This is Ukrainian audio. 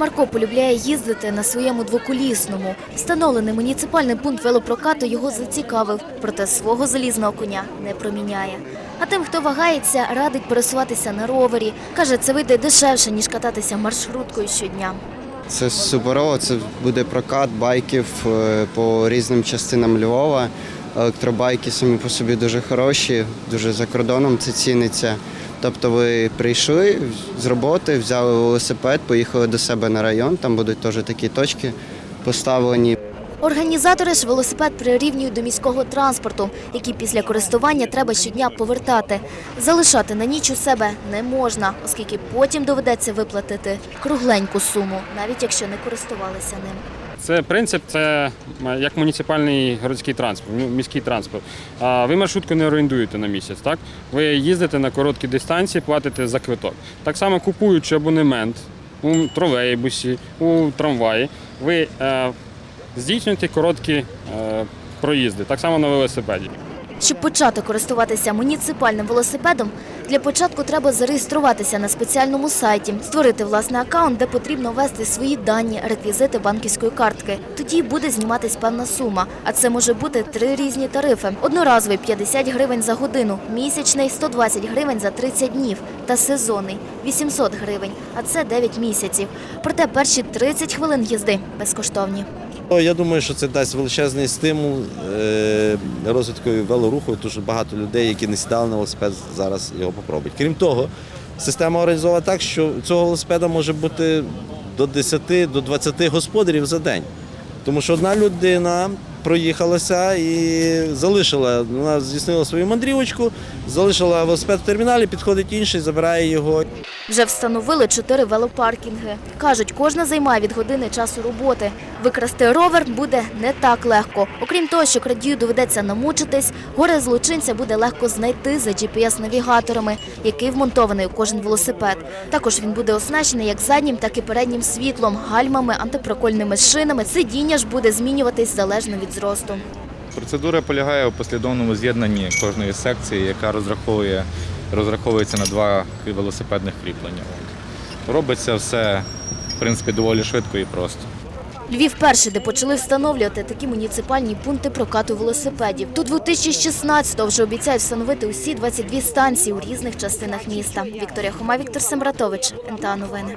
Марко полюбляє їздити на своєму двоколісному. Встановлений муніципальний пункт велопрокату його зацікавив, проте свого залізного коня не проміняє. А тим, хто вагається, радить пересуватися на ровері. Каже, це вийде дешевше, ніж кататися маршруткою щодня. Це суперово, це буде прокат байків е, по різним частинам Львова. Електробайки самі по собі дуже хороші, дуже за кордоном це ціниться. Тобто ви прийшли з роботи, взяли велосипед, поїхали до себе на район, там будуть теж такі точки поставлені. Організатори ж велосипед прирівнюють до міського транспорту, який після користування треба щодня повертати. Залишати на ніч у себе не можна, оскільки потім доведеться виплатити кругленьку суму, навіть якщо не користувалися ним. Це принцип, це е, як муніципальний городський транспорт, ну, міський транспорт. Ви маршрутку не орендуєте на місяць, так? Ви їздите на короткі дистанції, платите за квиток. Так само купуючи абонемент у тролейбусі, у трамваї, ви е, здійснюєте короткі е, проїзди, так само на велосипеді. Щоб почати користуватися муніципальним велосипедом, для початку треба зареєструватися на спеціальному сайті, створити власний аккаунт, де потрібно ввести свої дані, реквізити банківської картки. Тоді буде зніматись певна сума, а це може бути три різні тарифи: одноразовий 50 гривень за годину, місячний 120 гривень за 30 днів та сезонний 800 гривень, а це 9 місяців. Проте перші 30 хвилин їзди безкоштовні. Ну, Я думаю, що це дасть величезний стимул е, розвитку велоруху, тому що багато людей, які не сідали на велосипед, зараз його попробують. Крім того, система організована так, що цього велосипеда може бути до 10 до 20 господарів за день. Тому що одна людина проїхалася і залишила, вона здійснила свою мандрівочку, залишила велосипед в терміналі, підходить інший, забирає його. Вже встановили чотири велопаркінги. Кажуть, кожна займає від години часу роботи. Викрасти ровер буде не так легко. Окрім того, що крадію доведеться намучитись, горе злочинця буде легко знайти за GPS-навігаторами, який вмонтований у кожен велосипед. Також він буде оснащений як заднім, так і переднім світлом, гальмами, антипрокольними шинами. Сидіння ж буде змінюватись залежно від зросту. Процедура полягає у послідовному з'єднанні кожної секції, яка розраховує, розраховується на два велосипедних кріплення. Робиться все, в принципі, доволі швидко і просто. Львів перший, де почали встановлювати такі муніципальні пункти прокату велосипедів. До 2016-го вже обіцяють встановити усі 22 станції у різних частинах міста. Вікторія Хома, Віктор Сембратович, НТА Новини.